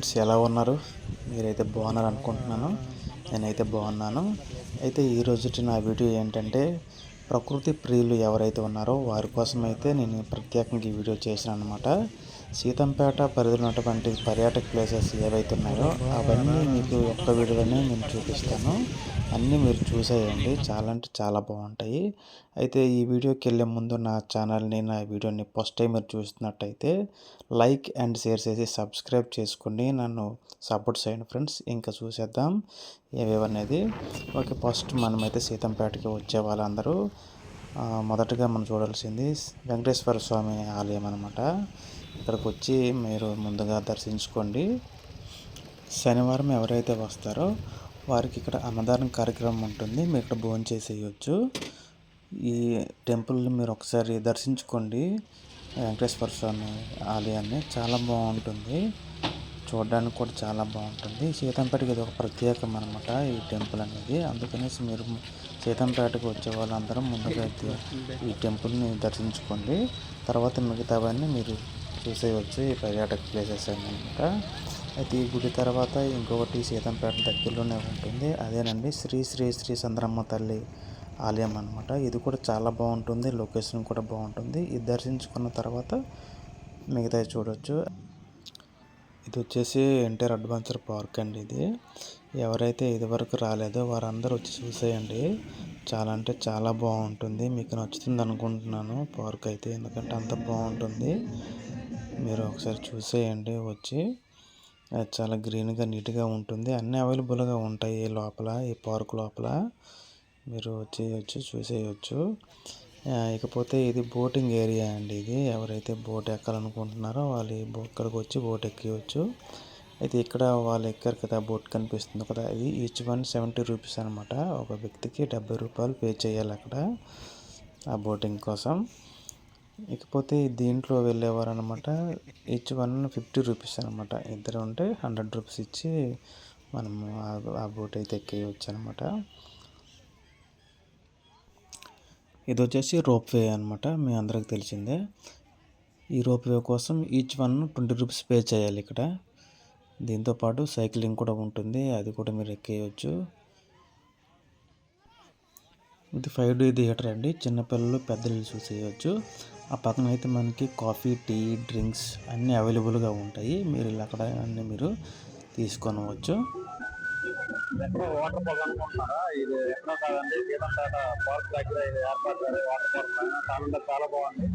Friends ఎలా ఉన్నారు? మీరైతే బాగున్నారు అనుకుంటున్నాను. నేనైతే బాగున్నాను. అయితే ఈ రోజుటి నా వీడియో ఏంటంటే ప్రకృతి ప్రియులు ఎవరైతే ఉన్నారో వారి కోసం అయితే నేను ప్రత్యేకంగా ఈ వీడియో చేశాను అనమాట సీతంపేట పరిధిలో ఉన్నటువంటి పర్యాటక ప్లేసెస్ ఏవైతే ఉన్నాయో అవన్నీ మీకు ఒక్క వీడియోలోనే నేను చూపిస్తాను. అన్నీ మీరు చూసేయండి. చాలా అంటే చాలా బాగుంటాయి. అయితే ఈ వీడియోకి వెళ్ళే ముందు నా ఛానల్ని నా వీడియోని ఫస్ట్ టైం మీరు చూస్తున్నట్టయితే లైక్ అండ్ షేర్ చేసి సబ్స్క్రైబ్ చేసుకుని నన్ను సపోర్ట్ చేయండి ఫ్రెండ్స్. ఇంకా చూసేద్దాం ఏవేవనేది. ఓకే ఫస్ట్ మనమైతే సీతంపేటకి వచ్చే వాళ్ళందరూ. మొదటగా మనం చూడాల్సింది వెంకటేశ్వర స్వామి ఆలయం అనమాట ఇక్కడికి వచ్చి మీరు ముందుగా దర్శించుకోండి. శనివారం ఎవరైతే వస్తారో వారికి ఇక్కడ అన్నదానం కార్యక్రమం ఉంటుంది. మీరు ఇక్కడ భోజనం చేసేయచ్చు. ఈ టెంపుల్ని మీరు ఒకసారి దర్శించుకోండి. వెంకటేశ్వర స్వామి ఆలయాన్ని. చాలా బాగుంటుంది. చూడడానికి కూడా చాలా బాగుంటుంది. సీతంపేటకి ఇది ఒక ప్రత్యేకం అనమాట ఈ టెంపుల్ అనేది. అందుకనేసి మీరు సీతంపేటకు వచ్చే వాళ్ళందరం ముందుగా అయితే ఈ టెంపుల్ని దర్శించుకోండి. తర్వాత మిగతావన్నీ మీరు చూసేయవచ్చు ఈ పర్యాటక ప్లేసెస్ అనమాట అయితే ఈ గుడి తర్వాత ఇంకొకటి సీతంపేట దగ్గరలోనే ఉంటుంది. అదేనండి శ్రీ శ్రీ శ్రీ చంద్రమ్మ తల్లి ఆలయం అనమాట ఇది కూడా చాలా బాగుంటుంది. లొకేషన్ కూడా బాగుంటుంది. ఇది దర్శించుకున్న తర్వాత మిగతావి చూడొచ్చు. ఇది వచ్చేసి ఎన్టీఆర్ అడ్వెంచర్ పార్క్ అండి ఇది. ఎవరైతే ఇదివరకు రాలేదో వారందరూ వచ్చి చూసేయండి. చాలా అంటే చాలా బాగుంటుంది. మీకు నచ్చుతుంది అనుకుంటున్నాను పార్క్ అయితే. ఎందుకంటే అంత బాగుంటుంది. మీరు ఒకసారి చూసేయండి వచ్చి. అది చాలా గ్రీన్గా నీట్గా ఉంటుంది. అన్నీ అవైలబుల్గా ఉంటాయి ఈ లోపల ఈ పార్క్ లోపల. మీరు వచ్చేయచ్చు చూసేయచ్చు. ఇకపోతే ఇది బోటింగ్ ఏరియా అండి ఇది. ఎవరైతే బోట్ ఎక్కాలనుకుంటున్నారో వాళ్ళు ఈ ఇక్కడికి వచ్చి బోట్ ఎక్కివచ్చు అయితే ఇక్కడ వాళ్ళు ఎక్కారు కదా బోట్ కనిపిస్తుంది కదా. ఇది ఈచ్ వన్ సెవెంటీ రూపీస్ అనమాట ఒక వ్యక్తికి డెబ్బై రూపాయలు పే చేయాలి అక్కడ ఆ బోటింగ్ కోసం. ఇకపోతే దీంట్లో వెళ్ళేవారు అనమాట ఈచ్ వన్ ఫిఫ్టీ రూపీస్ అనమాట. ఇద్దరు ఉంటే హండ్రెడ్ రూపీస్ ఇచ్చి మనము ఆ- బోట్ అయితే ఎక్కేయచ్చు అనమాట ఇది వచ్చేసి రోప్వే అనమాట. మీ అందరికి తెలిసిందే. ఈ రోప్వే కోసం each one twenty rupees pay చేయాలి ఇక్కడ. దీంతో పాటు సైక్లింగ్ కూడా ఉంటుంది. అది కూడా మీరు ఎక్కేయచ్చు. ఇది ఫైవ్ డే థియేటర్ అండి. చిన్నపిల్లలు పెద్దలు చూసేయచ్చు. ఆ పక్కన అయితే మనకి కాఫీ టీ డ్రింక్స్ అన్నీ అవైలబుల్గా ఉంటాయి. మీరు ఇలా అక్కడ అన్నీ మీరు తీసుకొనవచ్చు. వాటర్ ఫాల్ అనుకుంటున్నారా? ఇది ఎక్కడో కాదండి సీతంపేట పార్క్ దగ్గర ఇది ఏర్పాటు చేసే వాటర్ ఫాల్ చాలా బాగుంది.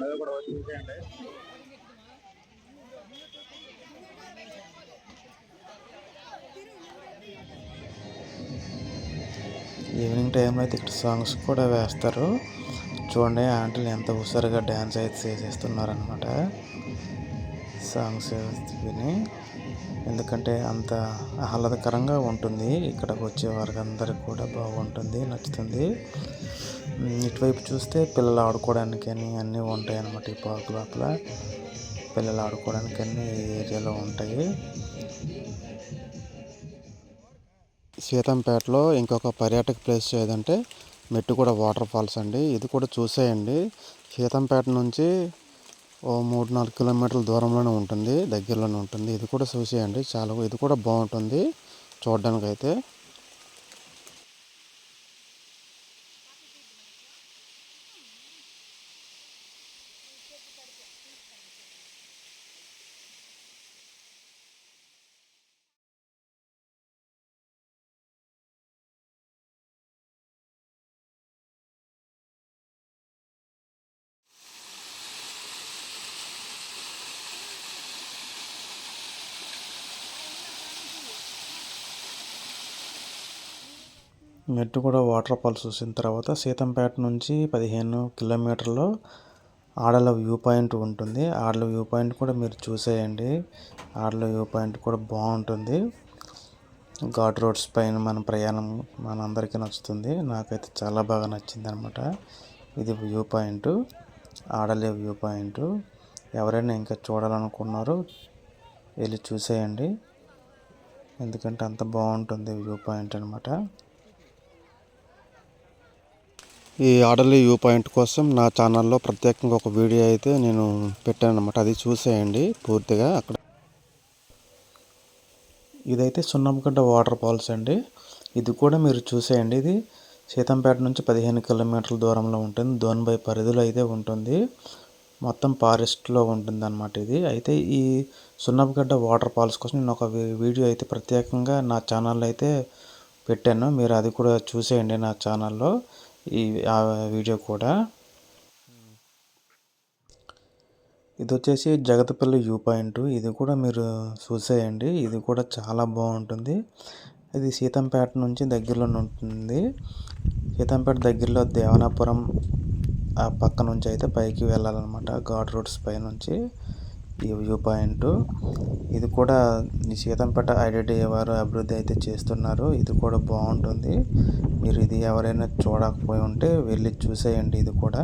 మీరు కూడా వచ్చి చూసేయండి. ఈవినింగ్ టైంలో అయితే ఇక్కడ సాంగ్స్ కూడా వేస్తారు. చూడండి ఆంటీలు ఎంత హుషారుగా డ్యాన్స్ అయితే చేసేస్తున్నారనమాట సాంగ్స్ విని ఎందుకంటే అంత ఆహ్లాదకరంగా ఉంటుంది. ఇక్కడికి వచ్చే వారికి అందరికి కూడా బాగుంటుంది నచ్చుతుంది. ఇటువైపు చూస్తే పిల్లలు ఆడుకోవడానికి అని అన్నీ ఉంటాయి అన్నమాట ఈ పార్క్ లోపల. పిల్లలు ఆడుకోవడానికి అన్ని ఈ ఏరియాలో ఉంటాయి. సీతంపేటలో ఇంకొక పర్యాటక ప్లేస్ ఏదంటే మెట్టు కూడా వాటర్ ఫాల్స్ అండి. ఇది కూడా చూసేయండి. సీతంపేట నుంచి ఓ మూడు నాలుగు కిలోమీటర్ల దూరంలోనే ఉంటుంది దగ్గరలోనే ఉంటుంది. ఇది కూడా చూసేయండి. చాలా ఇది కూడా బాగుంటుంది చూడడానికి అయితే మెట్టు కూడా వాటర్ ఫాల్స్ చూసిన తర్వాత సీతంపేట నుంచి పదిహేను కిలోమీటర్లు ఆడల వ్యూ పాయింట్ ఉంటుంది. ఆడల వ్యూ పాయింట్ కూడా మీరు చూసేయండి. ఆడల వ్యూ పాయింట్ కూడా బాగుంటుంది. ఘాట్ రోడ్స్ పైన మన ప్రయాణం మనందరికీ నచ్చుతుంది. నాకైతే చాలా బాగా నచ్చింది అనమాట ఇది వ్యూ పాయింట్ ఆడలే వ్యూ పాయింట్. ఎవరైనా ఇంకా చూడాలనుకున్నారో వెళ్ళి చూసేయండి. ఎందుకంటే అంత బాగుంటుంది వ్యూ పాయింట్ అనమాట ఈ ఆర్డర్లీ వ్యూ పాయింట్ కోసం నా ఛానల్లో ప్రత్యేకంగా ఒక వీడియో అయితే నేను పెట్టాను అనమాట అది చూసేయండి పూర్తిగా అక్కడ. ఇదైతే సున్నంగడ్డ వాటర్ ఫాల్స్ అండి. ఇది కూడా మీరు చూసేయండి. ఇది సీతంపేట నుంచి పదిహేను కిలోమీటర్ల దూరంలో ఉంటుంది. దోన్బై పరిధిలో అయితే ఉంటుంది. మొత్తం ఫారెస్ట్లో ఉంటుంది అనమాట ఇది. అయితే ఈ సున్నపగడ్డ వాటర్ ఫాల్స్ కోసం నేను ఒక వీడియో అయితే ప్రత్యేకంగా నా ఛానల్లో అయితే పెట్టాను. మీరు అది కూడా చూసేయండి నా ఛానల్లో. ఈ ఆ వీడియో కూడా. ఇది వచ్చేసి జగతపల్లి వ్యూ పాయింట్ ఇది కూడా మీరు చూసేయండి. ఇది కూడా చాలా బాగుంటుంది. ఇది సీతంపేట నుంచి దగ్గరలో ఉంటుంది. సీతంపేట దగ్గరలో దేవనాపురం ఆ పక్క నుంచి అయితే పైకి వెళ్ళాలన్నమాట. ఘాట్ రోడ్స్ పై నుంచి ఈ వ్యూ పాయింట్. ఇది కూడా సీతంపేట ఐడెంటి వారు అభివృద్ధి అయితే చేస్తున్నారు. ఇది కూడా బాగుంటుంది. మీరు ఇది ఎవరైనా చూడకపోయి ఉంటే వెళ్ళి చూసేయండి ఇది కూడా.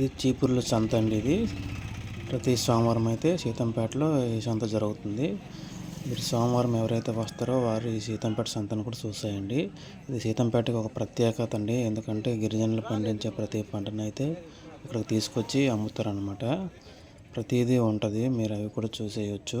ఇది చీపుర్ల సంత అండి ఇది. ప్రతి సోమవారం అయితే సీతంపేటలో ఈ సంత జరుగుతుంది. మీరు సోమవారం ఎవరైతే వస్తారో వారు ఈ సీతంపేట సంతను కూడా చూసేయండి. ఇది సీతంపేటకి ఒక ప్రత్యేకత అండి. ఎందుకంటే గిరిజనులు పండించే ప్రతి పంటను అయితే ఇక్కడికి తీసుకొచ్చి అమ్ముతారనమాట ప్రతిదీ ఉంటుంది. మీరు అవి కూడా చూసేయచ్చు.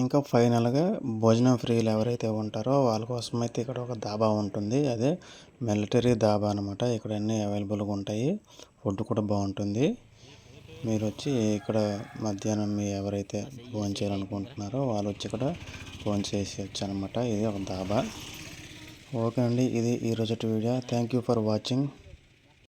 ఇంకా ఫైనల్గా భోజనం ఫ్రీలు ఎవరైతే ఉంటారో వాళ్ళ కోసం అయితే ఇక్కడ ఒక దాబా ఉంటుంది. అదే మిలిటరీ దాబా అనమాట ఇక్కడ అన్నీ అవైలబుల్గా ఉంటాయి. ఫుడ్ కూడా బాగుంటుంది. మీరు వచ్చి ఇక్కడ మధ్యాహ్నం మీ ఎవరైతే భోజనం చేయాలనుకుంటున్నారో వాళ్ళు వచ్చి ఇక్కడ ఫోన్ చేసి వచ్చానమాట ఇది ఒక దాబా. ఓకే అండి ఇది ఈ రోజు video. Thank you for watching